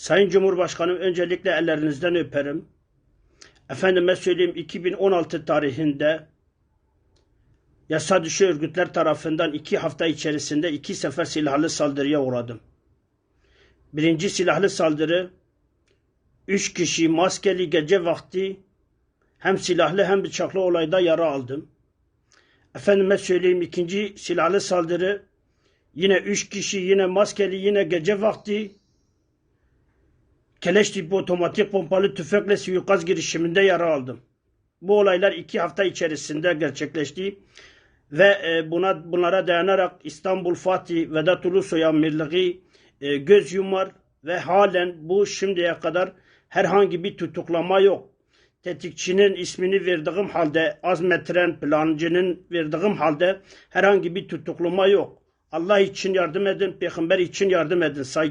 Sayın Cumhurbaşkanım öncelikle ellerinizden öperim. Efendime söyleyeyim 2016 tarihinde yasa dışı örgütler tarafından iki hafta içerisinde iki sefer silahlı saldırıya uğradım. Birinci silahlı saldırı üç kişi maskeli gece vakti hem silahlı hem bıçaklı olayda yara aldım. Efendime söyleyeyim ikinci silahlı saldırı yine üç kişi yine maskeli yine gece vakti keleş tipi otomatik pompalı tüfekle suikast girişiminde yara aldım. Bu olaylar iki hafta içerisinde gerçekleşti ve e, buna bunlara dayanarak İstanbul Fatih Vedat Ulusoy Amirliği e, göz yumar ve halen bu şimdiye kadar herhangi bir tutuklama yok. Tetikçinin ismini verdiğim halde, azmettiren plancının verdiğim halde herhangi bir tutuklama yok. Allah için yardım edin, peygamber için yardım edin. Saygı